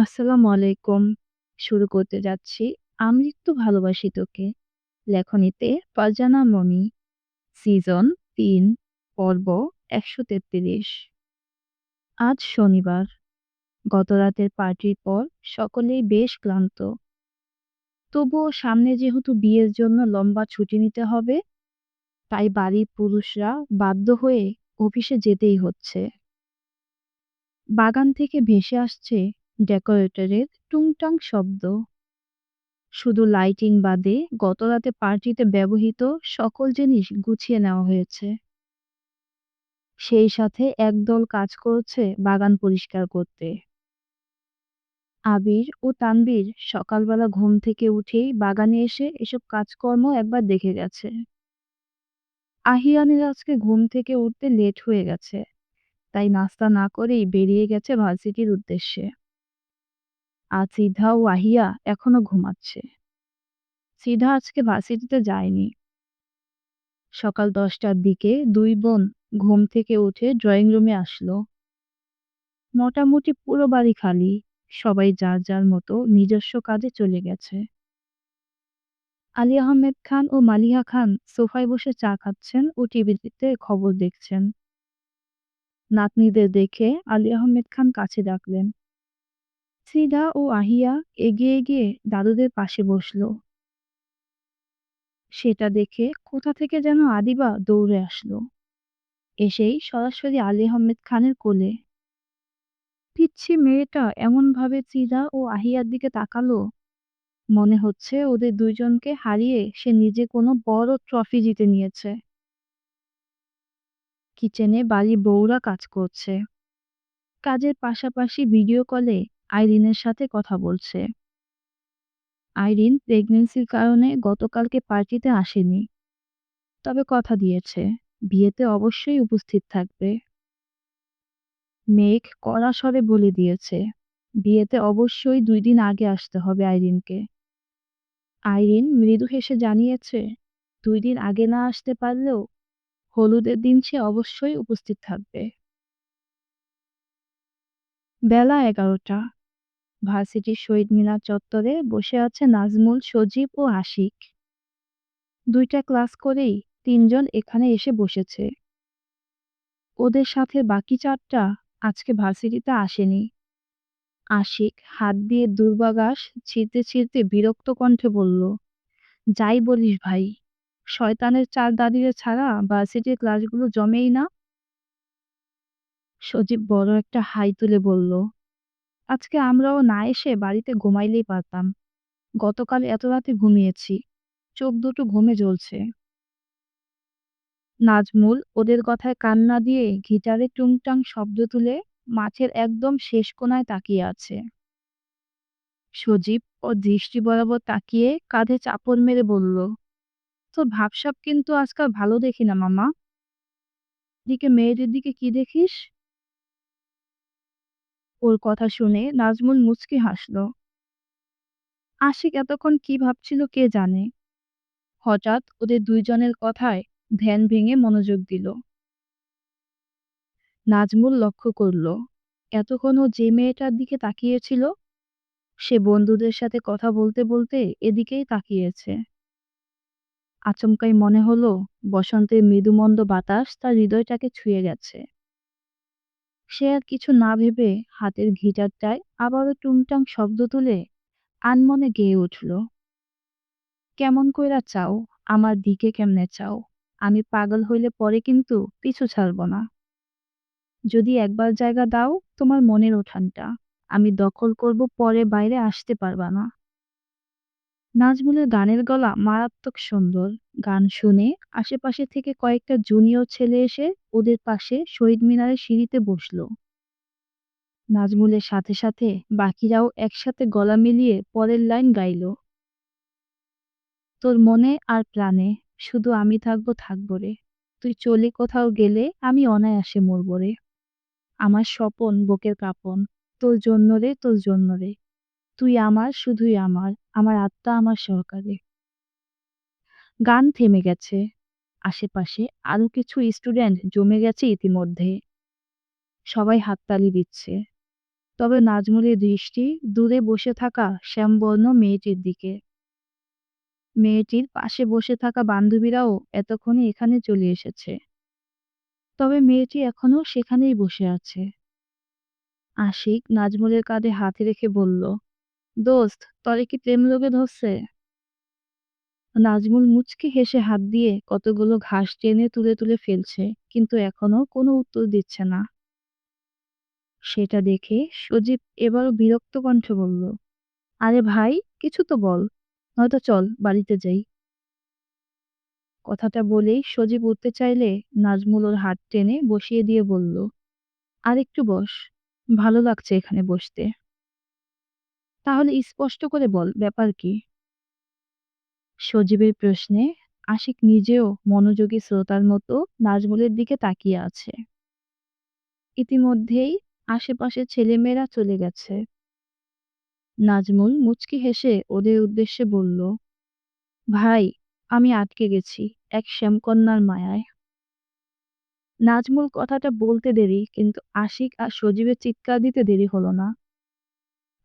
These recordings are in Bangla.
আসসালামু আলাইকুম। শুরু করতে যাচ্ছি আমৃত্যু ভালোবাসি তোকে। লেখনীতে ফারজানা মনি। সিজন তিন পর্ব ১৩৩ আজ শনিবার। গতরাতের পার্টির পর সকলেই বেশ ক্লান্ত। তবুও সামনে যেহেতু বিয়ের জন্য লম্বা ছুটি নিতে হবে, তাই বাড়ির পুরুষরা বাধ্য হয়ে অফিসে যেতেই হচ্ছে। বাগান থেকে ভেসে আসছে ডেকোরেটরের টুংটাং শব্দ। শুধু লাইটিং বাদে গতরাতে পার্টিতে ব্যবহৃত সকল জিনিস গুছিয়ে নেওয়া হয়েছে। সেই সাথে একদল কাজ করছে বাগান পরিষ্কার করতে। আবির ও তানবীর সকালবেলা ঘুম থেকে উঠেই বাগানে এসে এসব কাজকর্ম একবার দেখে গেছে। আহিয়ানের আজকে ঘুম থেকে উঠতে লেট হয়ে গেছে, তাই নাস্তা না করেই বেরিয়ে গেছে ভার্সিটির উদ্দেশ্যে। আর সিধা ও আহিয়া এখনও ঘুমাচ্ছে। সিধা আজকে ভার্সিটিতে যায়নি। সকাল দশটার দিকে দুই বোন ঘুম থেকে উঠে ড্রয়িং রুমে আসলো। মোটামুটি পুরো বাড়ি খালি, সবাই যার যার মতো নিজস্ব কাজে চলে গেছে। আলী আহমেদ খান ও মালিহা খান সোফায় বসে চা খাচ্ছেন ও টিভিতে খবর দেখছেন। নাতনিদের দেখে আলী আহমেদ খান কাছে ডাকলেন। সিধা ও আহিয়া এগিয়ে গিয়ে দাদুদের পাশে বসল। সেটা দেখে কোথা থেকে যেন আদিবা দৌড়ে আসলো। এসেই সরাসরি আলী আহমেদ খানের কোলে। পিচ্ছি মেয়েটা এমনভাবে চিরা ও আহিয়ার দিকে তাকালো, মনে হচ্ছে ওদের দুইজনকে হারিয়ে সে নিজে কোনো বড় ট্রফি জিতে নিয়েছে কিচেনে বাড়ি বউরা কাজ করছে কাজের পাশাপাশি ভিডিও কলে আইরিনের সাথে কথা বলছে। আইরিন প্রেগনেন্সির কারণে গতকালকে পার্টিতে আসেনি। তবে কথা দিয়েছে, বিয়েতে অবশ্যই উপস্থিত থাকবে। মেঘ কড়া স্বরে বলে দিয়েছে, বিয়েতে অবশ্যই দুই দিন আগে আসতে হবে আইরিনকে। আইরিন মৃদু হেসে জানিয়েছে, দুই দিন আগে না আসতে পারলেও হলুদের দিন সে অবশ্যই উপস্থিত থাকবে। বেলা এগারোটা। ভার্সিটির শহীদ মিনার চত্বরে বসে আছে নাজমুল, সজীব ও আশিক। দুইটা ক্লাস করেই তিনজন এখানে এসে বসেছে। ওদের সাথে বাকি চারটা আজকে ভার্সিটিতে আসেনি। আশিক হাত দিয়ে দুর্বাগাস ছিঁড়তে ছিঁড়তে বিরক্ত কণ্ঠে বলল, যাই বলিস ভাই, শয়তানের চার দাদিরে ছাড়া ভার্সিটির ক্লাসগুলো জমেই না? সজীব বড় একটা হাই তুলে বলল আজকে আমরাও না এসে বাড়িতে ঘুমাইলেই পারতাম। গতকাল এত রাতে ঘুমিয়েছি, চোখ দুটো ঘুমে জ্বলছে। নাজমুল ওদের কথায় কান্না দিয়ে গিটারে টুংটাং শব্দ তুলে মাঠের একদম শেষ কোনায় তাকিয়ে আছে। সজীব ও দৃষ্টি বরাবর তাকিয়ে কাঁধে চাপড় মেরে বলল, তোর ভাবসাব কিন্তু আজকাল ভালো দেখি না মামা। দিকে মেয়েদের দিকে কি দেখিস? ওর কথা শুনে নাজমুল মুচকি হাসল। আশিক এতক্ষণ কি ভাবছিল কে জানে? হঠাৎ ওদের দুইজনের কথায় ধ্যান ভেঙে মনোযোগ দিল। নাজমুল লক্ষ্য করল, এতক্ষণ ও যে মেয়েটার দিকে তাকিয়েছিল, সে বন্ধুদের সাথে কথা বলতে বলতে এদিকেই তাকিয়েছে। আচমকাই মনে হলো, বসন্তের মৃদুমন্দ বাতাস তার হৃদয়টাকে ছুঁয়ে গেছে। সে আর কিছু না ভেবে হাতের ঘিটারটায় আবারও টুংটাং শব্দ তুলে আনমনে গেয়ে উঠল। কেমন কইরা চাও, আমার দিকে কেমনে চাও? আমি পাগল হইলে পরে কিন্তু পিছু ছাড়ব না। যদি একবার জায়গা দাও তোমার মনের উঠানটা। আমি দখল করব পরে বাইরে আসতে পারবা না। নাজমুলের গানের গলা মারাত্মক সুন্দর। গান শুনে আশেপাশে থেকে কয়েকটা জুনিয়র ছেলে এসে ওদের পাশে শহীদ মিনারের সিঁড়িতে বসল। নাজমুলের সাথে সাথে বাকিরাও একসাথে গলা মিলিয়ে পরের লাইন গাইল। তোর মনে আর প্রাণে, শুধু আমি থাকব থাকব রে। তুই চলে কোথাও গেলে আমি অনায়াসে মরবো রে। আমার স্বপন, বুকের কাপন, তোর জন্য রে, তোর জন্য রে। তুই আমার, শুধুই আমার আমার আত্মা আমার সহকারে। গান থেমে গেছে, আশেপাশে আরও কিছু স্টুডেন্ট জমে গেছে ইতিমধ্যে। সবাই হাততালি দিচ্ছে। তবে নাজমুলের দৃষ্টি দূরে বসে থাকা শ্যামবর্ণ মেয়েটির দিকে। মেয়েটির পাশে বসে থাকা বান্ধবীরাও এতক্ষণে এখানে চলে এসেছে। তবে মেয়েটি এখনও সেখানেই বসে আছে। আশিক নাজমুলের কাঁধে হাত রেখে বলল দোস্ত তরে কি প্রেম লোভে ধরছে? নাজমুল মুচকি হেসে হাত দিয়ে কতগুলো ঘাস টেনে তুলে তুলে ফেলছে, কিন্তু এখনও কোনো উত্তর দিচ্ছে না। সেটা দেখে সজীব এবারও বিরক্ত কণ্ঠে বলল, আরে ভাই, কিছু তো বল, নয়তো চল, বাড়িতে যাই। কথাটা বলেই সজীব উঠতে চাইলে নাজমুল ওর হাত টেনে বসিয়ে দিয়ে বলল, আর একটু বস, ভালো লাগছে এখানে বসতে। তাহলে স্পষ্ট করে বল ব্যাপার কি? সজীবের প্রশ্নে আশিক নিজেও মনোযোগী শ্রোতার মতো নাজমুলের দিকে তাকিয়ে আছে। ইতিমধ্যেই আশেপাশে ছেলেমেয়েরা চলে গেছে। নাজমুল মুচকি হেসে ওদের উদ্দেশ্যে বলল, ভাই, আমি আটকে গেছি এক শ্যামকন্যার মায়ায়। নাজমুল কথাটা বলতে দেরি, কিন্তু আশিক আর সজীবের চিৎকার দিতে দেরি হলো না।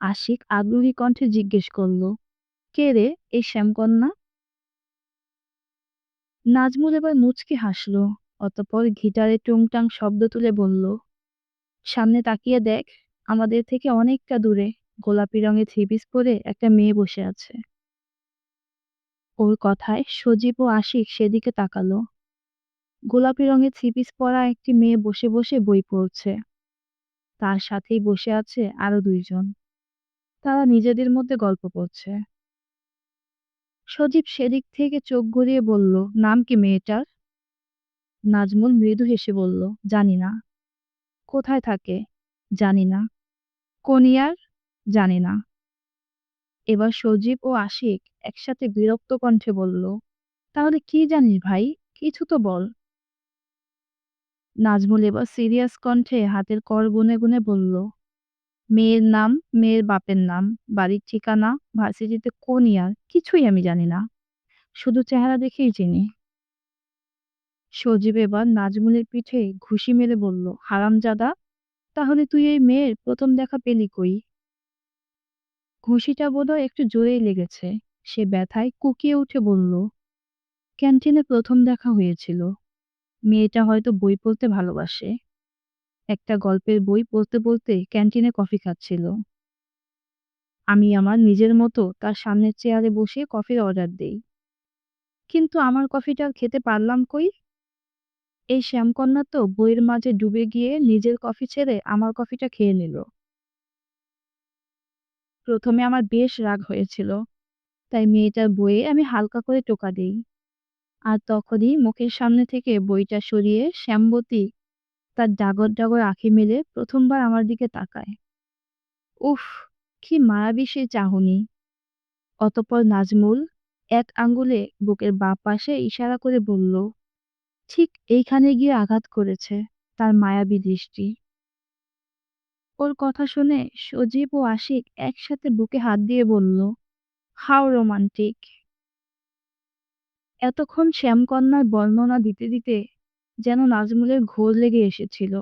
আশিক আগ্রহী কণ্ঠে জিজ্ঞেস করল, কে রে এই শ্যামকন্যা? নাজমুল এবার মুচকি হাসল, অতপর গিটারে টুংটাং শব্দ তুলে বলল, সামনে তাকিয়ে দেখ, আমাদের থেকে অনেকটা দূরে, গোলাপি রঙের থ্রি পিস পরে একটা মেয়ে বসে আছে। ওর কথায় সজীব ও আশিক সেদিকে তাকালো। গোলাপি রঙের থ্রি পিস পরা একটি মেয়ে বসে বসে বই পড়ছে। তার সাথেই বসে আছে আরও দুইজন। তারা নিজেদের মধ্যে গল্প করছে। সজীব সেদিক থেকে চোখ ঘুরিয়ে বলল, নাম কি মেয়েটার? নাজমুল মৃদু হেসে বলল, জানি না। কোথায় থাকে? জানি না। কোন ইয়ার জানি না। এবার সজীব ও আশিক একসাথে বিরক্ত কণ্ঠে বলল, তাহলে কি জানিস ভাই? কিছু তো বল। নাজমুল এবার সিরিয়াস কণ্ঠে হাতের কর গুনে গুনে বলল মেয়ের নাম, মেয়ের বাপের নাম, বাড়ির ঠিকানা, ভার্সিটিতে কোন ইয়ার, কিছুই আমি জানি না। শুধু চেহারা দেখেই চিনি। সজীব এবার নাজমুলের পিঠে ঘুষি মেরে বলল, হারামজাদা, তাহলে তুই এই মেয়ের প্রথম দেখা পেলি কই? ঘুষিটা বোধহয় একটু জোরেই লেগেছে। সে ব্যথায় কুকিয়ে উঠে বলল, ক্যান্টিনে প্রথম দেখা হয়েছিল। মেয়েটা হয়তো বই পড়তে ভালোবাসে। একটা গল্পের বই পড়তে পড়তে ক্যান্টিনে কফি খাচ্ছিল। আমি আমার নিজের মতো তার সামনের চেয়ারে বসে কফির অর্ডার দেই। কিন্তু আমার কফিটা খেতে পারলাম কই? এই শ্যামকন্যা তো বইয়ের মাঝে ডুবে গিয়ে নিজের কফি ছেড়ে আমার কফিটা খেয়ে নিল। প্রথমে আমার বেশ রাগ হয়েছিল, তাই মেয়েটার বইয়ে আমি হালকা করে টোকা দিই। আর তখনই মুখের সামনে থেকে বইটা সরিয়ে শ্যামবতী তার ডাগর ডাগর আঁখি মেলে প্রথমবার আমার দিকে তাকায়। উফ, কি মায়াবী সে চাহনি। অতপর নাজমুল এক আঙ্গুলে বুকের বাঁ পাশে ইশারা করে বলল, ঠিক এইখানে গিয়ে আঘাত করেছে তার মায়াবী দৃষ্টি। ওর কথা শুনে সজীব ও আশিক একসাথে বুকে হাত দিয়ে বলল, হাও রোমান্টিক। এতক্ষণ শ্যামকন্যার বর্ণনা দিতে দিতে যেন নাজমুলের ঘোর লেগে এসেছিল।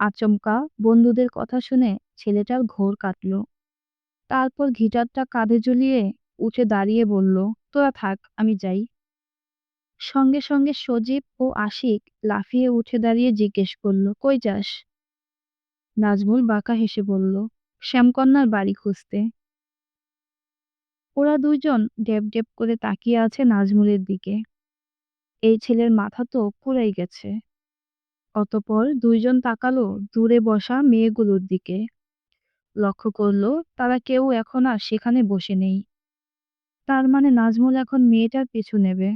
আচমকা বন্ধুদের কথা শুনে ছেলেটার ঘোর কাটল। তারপর গিটারটা কাঁধে ঝুলিয়ে উঠে দাঁড়িয়ে বলল, তোরা থাক, আমি যাই। সঙ্গে সঙ্গে সজীব ও আশিক লাফিয়ে উঠে দাঁড়িয়ে জিজ্ঞেস করল, কই যাস? নাজমুল বাঁকা হেসে বলল, শ্যামকন্যার বাড়ি খুঁজতে। ওরা দুজন ডেব ডেপ করে তাকিয়ে আছে নাজমুলের দিকে। এই ছেলের মাথা তো পুরাই গেছে। অতপর দুইজন তাকালো দূরে বসা মেয়েগুলোর দিকে। লক্ষ্য করল, তারা কেউ এখন আর সেখানে বসে নেই। তার মানে নাজমুল এখন মেয়েটার পিছু নেবে।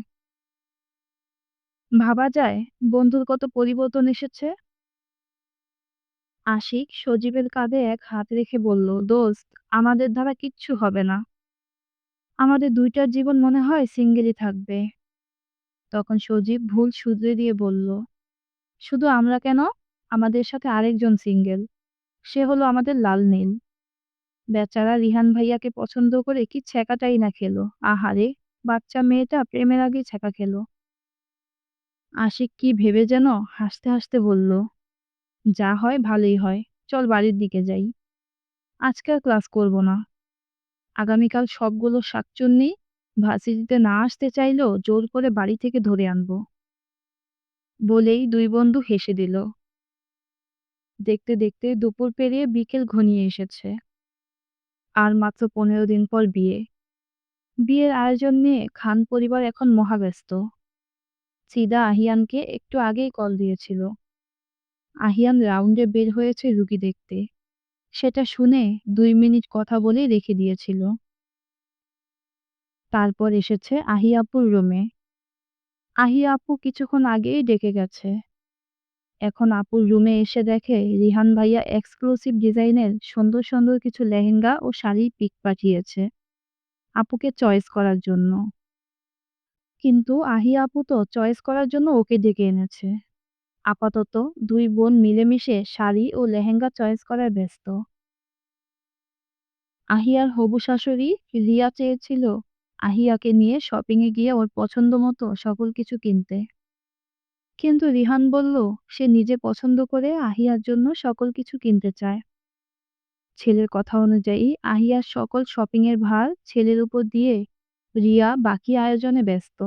ভাবা যায়, বন্ধুর কত পরিবর্তন এসেছে? আশিক সজীবের কাঁধে এক হাত রেখে বলল, দোস্ত, আমাদের দ্বারা কিচ্ছু হবে না। আমাদের দুইটার জীবন মনে হয় সিঙ্গেলই থাকবে। তখন সজীব ভুল শুধরে দিয়ে বলল, শুধু আমরা কেন? আমাদের সাথে আরেকজন সিঙ্গেল। সে হলো আমাদের লাল নীল। বেচারা রিহান ভাইয়াকে পছন্দ করে কি ছ্যাঁকাটাই না খেলো। আহারে বাচ্চা মেয়েটা প্রেমের আগে ছ্যাঁকা খেলো। আশিক কি ভেবে যেন হাসতে হাসতে বলল, যা হয় ভালোই হয়, চল বাড়ির দিকে যাই। আজকে ক্লাস করব না। আগামীকাল সবগুলো শাকচুন্নি ভার্সিটিতে না আসতে চাইলেও জোর করে বাড়ি থেকে ধরে আনব। বলেই দুই বন্ধু হেসে দিল। দেখতে দেখতে দুপুর পেরিয়ে বিকেল ঘনিয়ে এসেছে। আর মাত্র পনেরো দিন পর বিয়ে। বিয়ের আয়োজন নিয়ে খান পরিবার এখন মহাব্যস্ত। সিদা আহিয়ানকে একটু আগেই কল দিয়েছিল। আহিয়ান রাউন্ডে বের হয়েছে রুগী দেখতে। সেটা শুনে দুই মিনিট কথা বলেই রেখে দিয়েছিল। তারপর এসেছে আহি আপুর রুমে। আহি আপু কিছুক্ষণ আগেই ডেকে গেছে। এখন আপুর রুমে এসে দেখে রিহান ভাইয়া এক্সক্লুসিভ ডিজাইনের সুন্দর সুন্দর কিছু লেহেঙ্গা ও শাড়ি পিক পাঠিয়েছে আপুকে চয়েস করার জন্য। কিন্তু আহি আপু তো চয়েস করার জন্য ওকে ডেকে এনেছে। আপাতত দুই বোন মিলেমিশে শাড়ি ও লেহেঙ্গা চয়েস করায় ব্যস্ত। আহিয়ার হবু শাশুড়ি রিয়া চেয়েছিল আহিয়াকে নিয়ে শপিংয়ে গিয়ে ওর পছন্দ মতো সকল কিছু কিনতে। কিন্তু রিহান বলল, সে নিজে পছন্দ করে আহিয়ার জন্য সকল কিছু কিনতে চায়। ছেলের কথা অনুযায়ী আহিয়ার সকল শপিংয়ের ভার ছেলের উপর দিয়ে রিয়া বাকি আয়োজনে ব্যস্ত।